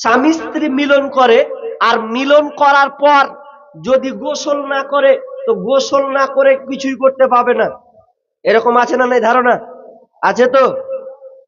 স্বামী স্ত্রী মিলন করে, আর মিলন করার পর যদি গোসল না করে, তো গোসল না করে কিছুই করতে পাবে না। এরকম আছে না নাই ধারণা? আছে তো?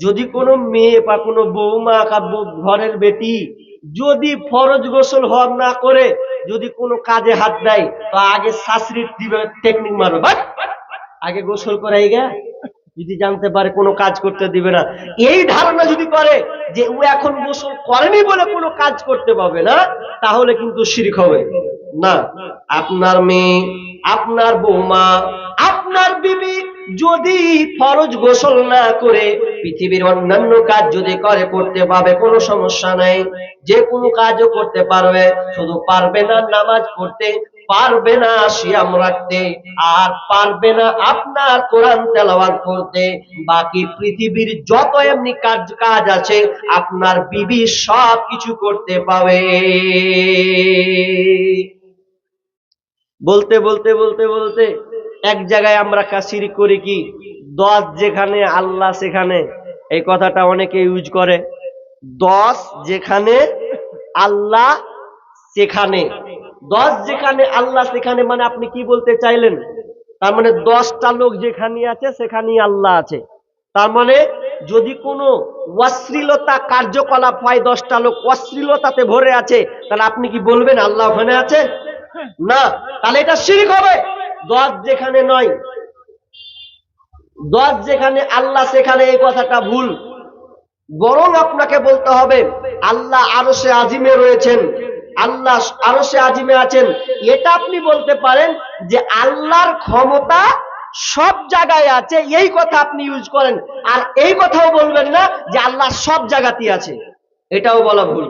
যদি কোনো মেয়ে বা কোনো বৌমা বউ- ঘরের বেটি যদি ফরজ গোসল হওয়ার না করে, যদি কোনো কাজে হাত দেয়, তো আগে শাস্ত্রীর দিবে, টেকনিক মারো! আগে গোসল করাই গে যদি জানতে পারে কোনো কাজ করতে দিবে না। এই ধারণা যদি করে যে ও এখন গোসল করেনি বলে কোনো কাজ করতে পারবে না, তাহলে কিন্তু শিরিক হবে। না, আপনার মেয়ে, আপনার বৌমা, আপনার বিবি যদি ফরজ গোসল না করে, পৃথিবীর অন্যান্য কাজ যদি করে, করতে পারবে, কোনো সমস্যা নাই। যে কোনো কাজও করতে পারবে, শুধু পারবে না, নামাজ পড়তে পারবে না সিয়াম রাখতে, আর পারবে না আপনার কোরআন তেলাওয়াত করতে। বাকি পৃথিবীর যত এমনি কাজ কাজ আছে, আপনার বিবি সব কিছু করতে পাবে। বলতে বলতে বলতে বলতে এক জায়গায় আমরা কাশির করি কি? দশ যেখানে, আল্লাহ সেখানে। এই কথাটা অনেকে ইউজ করে। দশ যেখানে, আল্লাহ সেখানে। দশ যেখানে আল্লাহ, সেখানে মানে আপনি কি বলতে চাইলেন? তার মানে দশটা লোক যেখানে আছে, সেখানেই আল্লাহ আছে। তার মানে যদি কোনো অশ্লীলতা কার্যকলাপ হয়, দশটা লোক অশ্লীলতাতে ভরে আছে, তাহলে আপনি কি বলবেন, আল্লাহ ওখানে আছে? না। তাহলে এটা শিরিক হবে। দশ যেখানে নয়, দশ যেখানে আল্লাহ, সেখানে এই কথাটা ভুল। বরং আপনাকে বলতে হবে, আল্লাহ আরও সে আজিমে রয়েছেন। আল্লাহ আরও সে আজিমে আছেন। এটা আপনি বলতে পারেন যে আল্লাহর ক্ষমতা সব জায়গায় আছে, এই কথা আপনি ইউজ করেন। আর এই কথাও বলবেন না যে আল্লাহ সব জায়গাতেই আছে। এটাও বলা ভুল।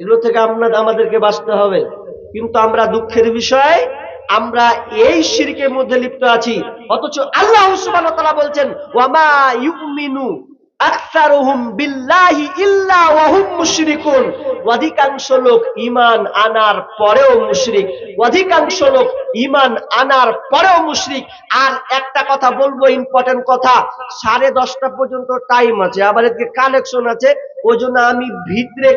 এগুলো থেকে আপনার আমাদেরকে বাঁচতে হবে। কিন্তু আমরা দুঃখের বিষয়, আমরা এই শিরকের মধ্যে লিপ্ত আছি। অথচ আল্লাহ বলছেন ওয়ামা ইউমিনু আকসারুহুম বিল্লাহি ইল্লা ওয়া হুম মুশরিকুন। অধিকাংশ লোক ঈমান আনার পরেও মুশরিক। অধিকাংশ লোক ঈমান আনার পরেও মুশরিক। আর একটা কথা বলব ইম্পর্টেন্ট কথা, সাড়ে দশটা পর্যন্ত টাইম আছে। আবার এদিকে কালেকশন আছে। ওই জন্য আমি ভিতরে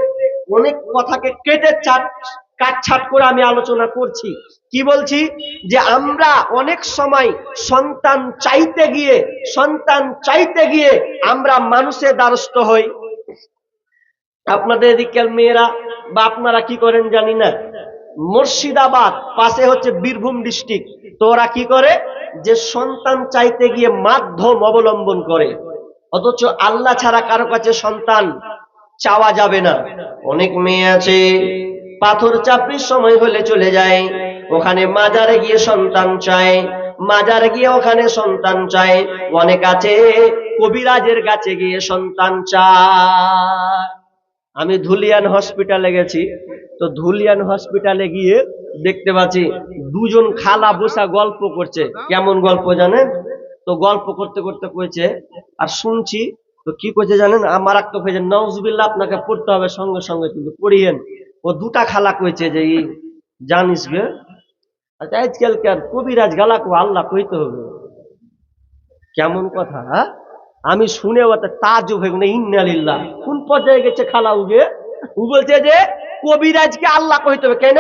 অনেক কথাকে কেটে চাট কাটছাট করে আমি আলোচনা করছি। কি বলছি? যে আমরা অনেক সময় সন্তান চাইতে গিয়ে, সন্তান চাইতে গিয়ে আমরা মানুষের দ্বারস্থ হই। আপনাদের এদিকের মেয়েরা বা আপনারা কি করেন জানি না। মুর্শিদাবাদ পাশে হচ্ছে বীরভূম ডিস্ট্রিক্ট। তো ওরা কি করে? যে সন্তান চাইতে গিয়ে মাধ্যম অবলম্বন করে। অথচ আল্লাহ ছাড়া কারও কাছে সন্তান চাওয়া যাবে না। অনেক মেয়ে আছে পাথর চাপড়ির সময় হলে চলে যায়। ওখানে মাজারে গিয়ে সন্তান চায়। মাজারে গিয়ে ওখানে সন্তান চায়। অনেক আছে কবিরাজের কাছে গিয়ে সন্তান চায়। আমি ধুলিয়ান হসপিটালে গেছি। তো ধুলিয়ান হসপিটালে গিয়ে দেখতে পাচ্ছি দুজন খালা বসা গল্প করছে। কেমন গল্প জানেন? তো গল্প করতে করতে কইছে, আর শুনছি। তো কি করছে জানেন? আমার একটা হয়েছে। নজবিল্লা আপনাকে পড়তে হবে সঙ্গে সঙ্গে, কিন্তু পড়িয়েন। ও দুটা খালা কইছে যে, এই জানিস গে আচ্ছা আজকালকার কবিরাজ গালাকে আল্লাহ কইতে হবে। কেমন কথা? আমি শুনে ওটা তাজ হয়ে কোন পর্যায়ে গেছে খালা উগে? ও বলছে যে, কবিরাজকে আল্লাহ কইতে হবে। কেন?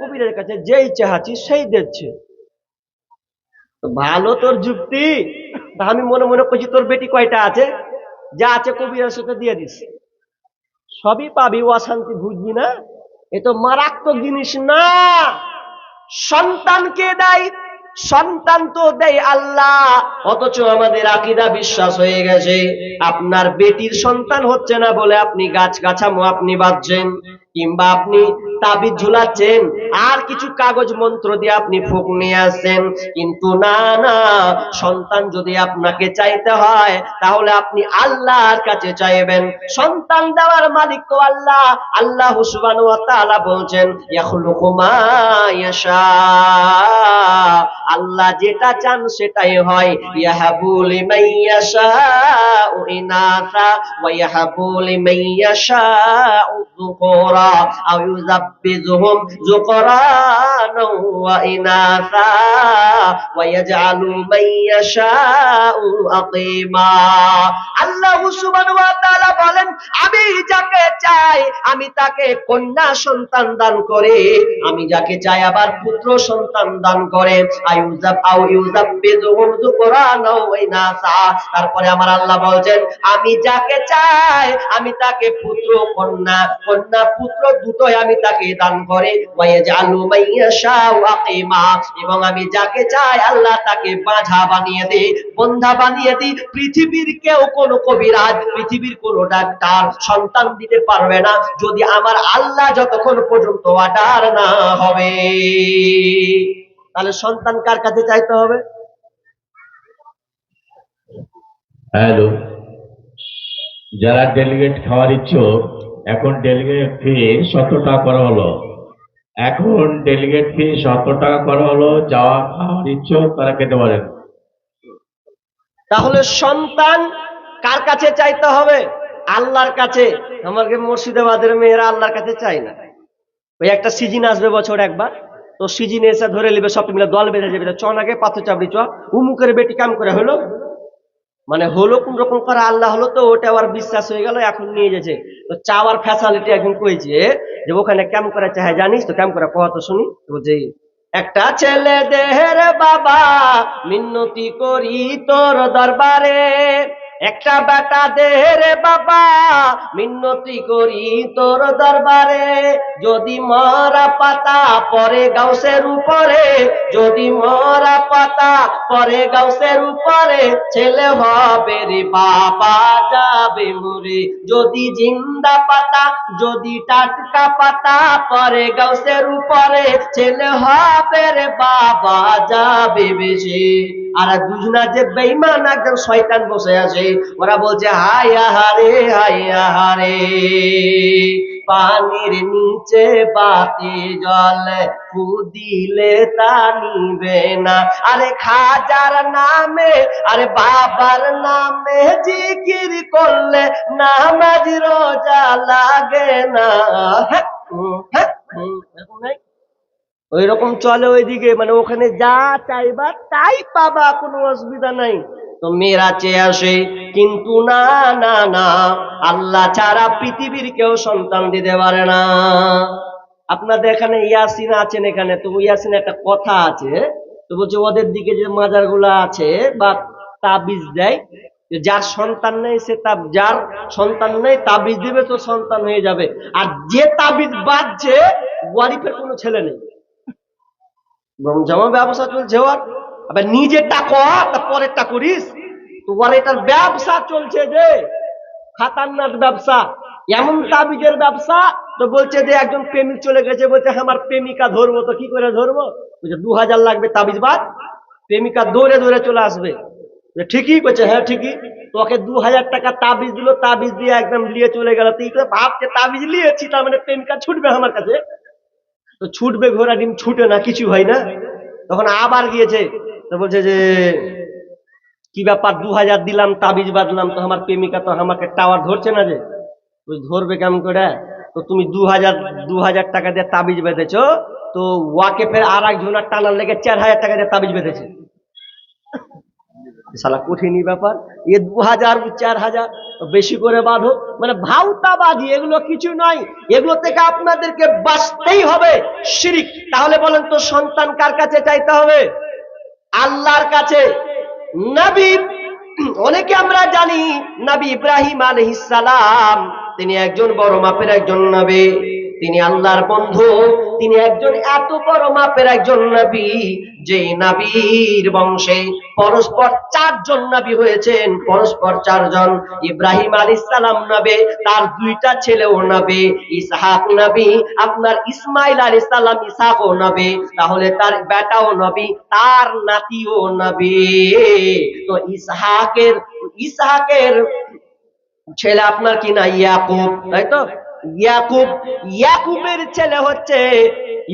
কবিরাজের কাছে যেই চাহাচ্ছি সেই দিচ্ছে ভালো তোর যুক্তি। আমি মনে মনে করছি তোর বেটি কয়টা আছে? যা আছে কবিরাজ সাথে দিয়ে দিস। সবই পাবি, অশান্তি ভুগবি না। এ তো মারাত্মক জিনিস না। সন্তানকে দেয়, সন্তান তো দেয় আল্লাহ। অথচ আমাদের আকিদা বিশ্বাস হয়ে গেছে, আপনার বেটির সন্তান হচ্ছে না বলে আপনি গাছ গাছামো আপনি বাঁধছেন। কিংবা আপনি তাবিজ ঝুলাচ্ছেন, আর কিছু কাগজ মন্ত্র দিয়ে আপনি ফুক নিয়ে আসছেন। কিন্তু না না, সন্তান যদি আপনাকে চাইতে হয়, তাহলে আপনি আল্লাহর কাছে চাইবেন। সন্তান দেওয়ার মালিক তো আল্লাহ। আল্লাহ সুবহানাহু ওয়া বলছেন আল্লাহ যেটা চান সেটাই হয়। ইয়াহাবু লিমান ইয়াশাউ ইনাসা। ওয়া ইয়াহাবু লিমান ইয়াশাউ যুকুরা। أو يذبذهم যুকরানা وإناثا ويجعل من يشاء أقيما الله سبحانه وتعالى বলেন, আমি যাকে চাই, আমি তাকে কন্যা সন্তান দান করে। আমি যাকে চাই আবার পুত্র সন্তান দান করে। আয়ুজাব আও ইউজাব্বিজুহুম যুকরানা ওয়া ইনাসা। তারপরে আমার আল্লাহ বলছেন, আমি যাকে চাই, আমি তাকে পুত্র, কন্যা কন্যা পুত্র দুটোই আমি তাকে দান করে। এবং আমি যাকে চাই আল্লাহ তাকে বাঁধা বানিয়ে দেই বন্ধা বানিয়ে দিই পৃথিবীর কেউ কোনো কবিরাজ, পৃথিবীর কোনো ডাক্তার সন্তান দিতে পারবে না যদি আমার আল্লাহ যতক্ষণ পর্যন্ত অর্ডার না হবে। তাহলে সন্তান কার কাছে চাইতে হবে? হ্যালো। যারা ডেলিগেট খাওয়ার ইচ্ছুক এখন ডেলিগেট ফি সত্তর টাকা করা হলো। এখন ডেলিগেট ফি সত্তর টাকা করা হলো, যাওয়া, খাওয়ার ইচ্ছুক তারা খেতে পারেন তাহলে সন্তান কার কাছে চাইতে হবে? আল্লাহর কাছে। আমাকে মুর্শিদাবাদের মেয়েরা আল্লাহর কাছে চাই না। ওই একটা সিজন আসবে বছর একবার। তো সিজন এসে ধরে নেবে সব মিলে দল বেঁধে যাবে। চ নাগে পাথর চাপড়ি চ। উমুকের বেটি কাম করে হলো। মানে হলো কোন রকম করে আল্লাহ হলো তো, ওটা আবার বিশ্বাস হয়ে গেল, এখন নিয়ে যেছে তো চাওয়ার ফ্যাসালিটি এখন কইছে যে ওখানে কেম করে চাহে জানিস তো কেম করে কত শুনি। তো যে একটা ছেলে দেহের বাবা মিন্নতি করি তোর দরবারে একটা বেটা দেহের বাবা, মিন্নতি করি তোর দরবারে। যদি মরা পাতা পরে গাউসের উপরে, যদি মরা পাতা পরে গাউসের উপরে, ছেলে হবে রে বাবা, যাবে মরে। যদি জিন্দা পাতা, যদি টাটকা পাতা পরে গাউসের উপরে, ছেলে হবে রে বাবা, যাবে বেশি। আর দুজনা যে বেইমান একজন শয়তান বসে আছে ওরা বলছে হাই আহারে হাই আহারে পানির নিচে বাতি জলে ফু দিলে তা নিবে না আরে খাজার নামে আরে বাবার নামে জিকির করলে নামাজ রোজা লাগে না হ্যাঁ, হ্যাঁ, এরকম নাই? ওই রকম চলে ওইদিকে মানে ওখানে যা চাইবা তাই পাবা, কোনো অসুবিধা নাই। তো মেয়েরা চেয়ে আসে, কিন্তু না না না, আল্লাহ ছাড়া পৃথিবীর কেউ সন্তান দিতে পারে না। আপনাদের এখানে ইয়াসিন আছেন এখানে তো ইয়াসিন একটা কথা আছে তো বলছে ওদের দিকে যে মাজারগুলা আছে বা তাবিজ দেয় যার সন্তান নেই, সে তা যার সন্তান নেই, তাবিজ দিবে তো সন্তান হয়ে যাবে। আর যে তাবিজ বাজছে, ওয়ারিফের কোনো ছেলে নেই। জমা ব্যবসা চলছে ওর আবার নিজেরটা কর তা পরেরটা করিস। তো ওর এটার ব্যবসা চলছে যে খাতারনাক ব্যবসা এমন তাবিজের ব্যবসা তো বলছে যে একজন প্রেমিক চলে গেছে বলছে "হ্যাঁ, আমার প্রেমিকা ধরবো তো কি করে ধরবো? বলছে দু হাজার লাগবে তাবিজ বাদ প্রেমিকা দৌড়ে দৌড়ে চলে আসবে। বলছে, ঠিকই করছে হ্যাঁ ঠিকই। তোকে দু হাজার টাকা তাবিজ দিল তাবিজ দিয়ে একদম নিয়ে চলে গেল। তুই করে ভাবছে তাবিজ নিয়েছি তার মানে প্রেমিকা ছুটবে আমার কাছে। তো ছুটবে ঘোড়া ডিম, ছুটে না, কিছু হয় না। তখন আবার গিয়েছে, তো বলছে যে, কি ব্যাপার দু হাজার দিলাম, তাবিজ বাঁধলাম, তো আমার প্রেমিকা তো আমাকে টাওয়ার ধরছে না যে? ধরবে কেমন করে? তো তুমি দু হাজার দু হাজার টাকা দিয়ে তাবিজ বেঁধেছ, তো ওয়াকে ফের আর এক জনের টানার লেগে চার হাজার টাকা দিয়ে তাবিজ বেঁধেছে। শালা কঠিনই ব্যাপার। এ দু হাজার চার হাজার বেশি করে বাঁধো। মানে ভাউতাবাদী এগুলো কিছু নয়। এগুলো থেকে আপনাদেরকে বাঁচতেই হবে। শিরিক। তাহলে বলেন তো, সন্তান কার কাছে চাইতে হবে? আল্লাহর কাছে। নবী, অনেকে আমরা জানি, নবী ইব্রাহিম আলহিসাম তিনি একজন বড় মাপের একজন নবী। তিনি আল্লাহর বন্ধু, তিনি একজন এত বড় মাপের একজন নবী যে নবীর বংশে পরস্পর চারজন নবী হয়েছেন, পরস্পর চারজন। ইব্রাহিম আলাইহিস সালাম নবী, তার দুইটা ছেলেও নবী, ইসহাক নবী, আপনার ইসমাইল আলাইহিস সালাম ইসহাকও নবী, তাহলে তার বেটাও নবী, তার নাতিও নবী। তো ইসহাকের ইসহাকের ছেলে আপনার কি না, ইয়াকুব, তাই তো? ইয়াকুব, ইয়াকুবের ছেলে হচ্ছে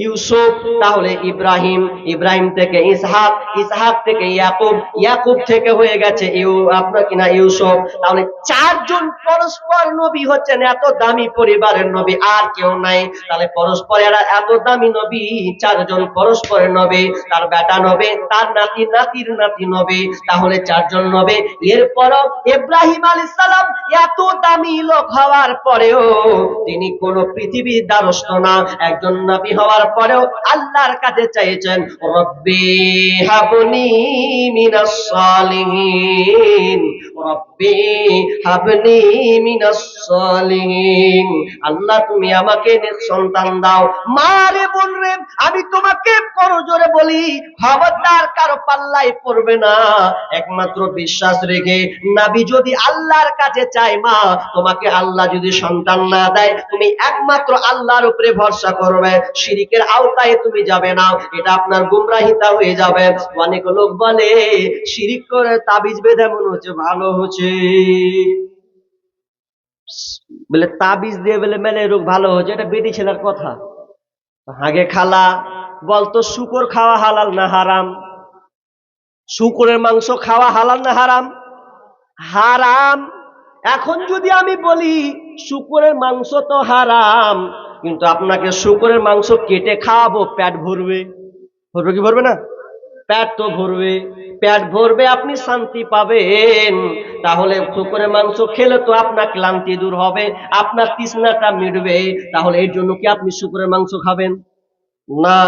ইউসুফ, তাহলে ইব্রাহিম ইব্রাহিম থেকে ইসহাক ইসহাক থেকে ইয়াকুব ইয়াকুব থেকে হয়ে গেছে ইউ, আপনার কিনা ইউসুফ? তাহলে চারজন পরস্পর নবী হচ্ছেন, এত দামি পরিবারের নবী, আর কেউ নাই। তাহলে পরস্পর এরা এত দামি নবী, চারজন পরস্পরের নবী, তার বেটা নবী, তার নাতি, নাতির নাতি নবী, তাহলে চারজন নবী। ইব্রাহিম আলাইহিস সালাম এত দামি লোক হওয়ার পরেও তিনি কোন পৃথিবীর দ্বারস্থ না। একজন নবী হওয়ার পরেও আল্লাহর কাছে চাইছেন, রব্বি হাবনি মিনাস সালিহিন। রব্বি হাবনি মিনাস সালিহিন। আল্লাহ, তুমি আমাকে সন্তান দাও। মা রে, বোন রে, আমি তোমাকে করজোরে বলি, খবরদার কারও পাল্লাই পড়বে না। একমাত্র বিশ্বাস রেখে নাবি যদি আল্লাহর কাছে চায়, মা, তোমাকে আল্লাহ যদি সন্তান না দেয়, তুমি একমাত্র আল্লাহর উপরে ভরসা করবে। শিরিকের আওতায় তুমি যাবে না, এটা আপনার গুমরাহিতা হয়ে যাবে। অনেক লোক বলে, শিরিক করে তাবিজ বেঁধে মনে হচ্ছে ভালো হচ্ছে বলে তাবিজ দিয়ে বলে মেলে রোগ ভালো হচ্ছে, এটা বেটি ছেলের কথা। আগে খালা বলতো শুকর খাওয়া হালাল না হারাম? শুকরের মাংস খাওয়া হালাল না হারাম? হারাম। এখন যদি আমি বলি শুকরের মাংস তো হারাম, কিন্তু আপনাকে শুকরের মাংস কেটে খাওয়াবো, পেট ভরবে। ভরবে কি ভরবে না? পেট তো ভরবে, পেট ভরবে, আপনি শান্তি পাবেন। তাহলে শুকরের মাংস খেলে তো আপনার ক্লান্তি দূর হবে, আপনার তৃষ্ণাটা মিটবে। তাহলে এর জন্য কি আপনি শুকরের মাংস খাবেন? না,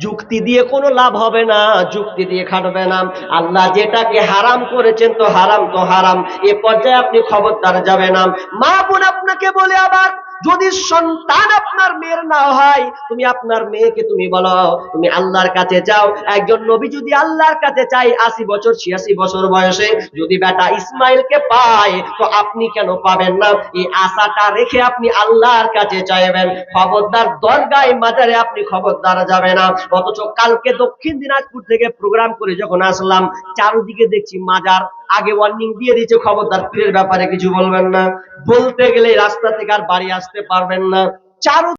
যুক্তি দিয়ে কোনো লাভ হবে না, যুক্তি দিয়ে খাটবে না। আল্লাহ যেটাকে হারাম করেছেন তো হারাম তো হারাম। এ পর্যায়ে আপনি খবরদার যাবে না। মা বোন আপনাকে বলে আবার যদি সন্তান আপনার মেয়ের না হয়, তুমি আপনার মেয়েকে তুমি বলো, তুমি আল্লাহর কাছে যাও। একজন নবী যদি আল্লাহর কাছে চাই আশি বছর, ছিয়াশি বছর বয়সে যদি বেটা ইসমাইলকে পায়, তো আপনি কেন পাবেন না? এই আশাটা রেখে আপনি আল্লাহর কাছে চাইবেন। খবরদার দরগায়, মাজারে আপনি খবরদার যাবে না। অথচ কালকে দক্ষিণ দিনাজপুর থেকে প্রোগ্রাম করে যখন আসলাম, চারদিকে দেখছি মাজার আগে ওয়ার্নিং দিয়ে দিয়েছে, খবরদার, পীরের ব্যাপারে কিছু বলবেন না। বলতে গেলে রাস্তা থেকে আর বাড়ি আসতে পারবেন না। চারু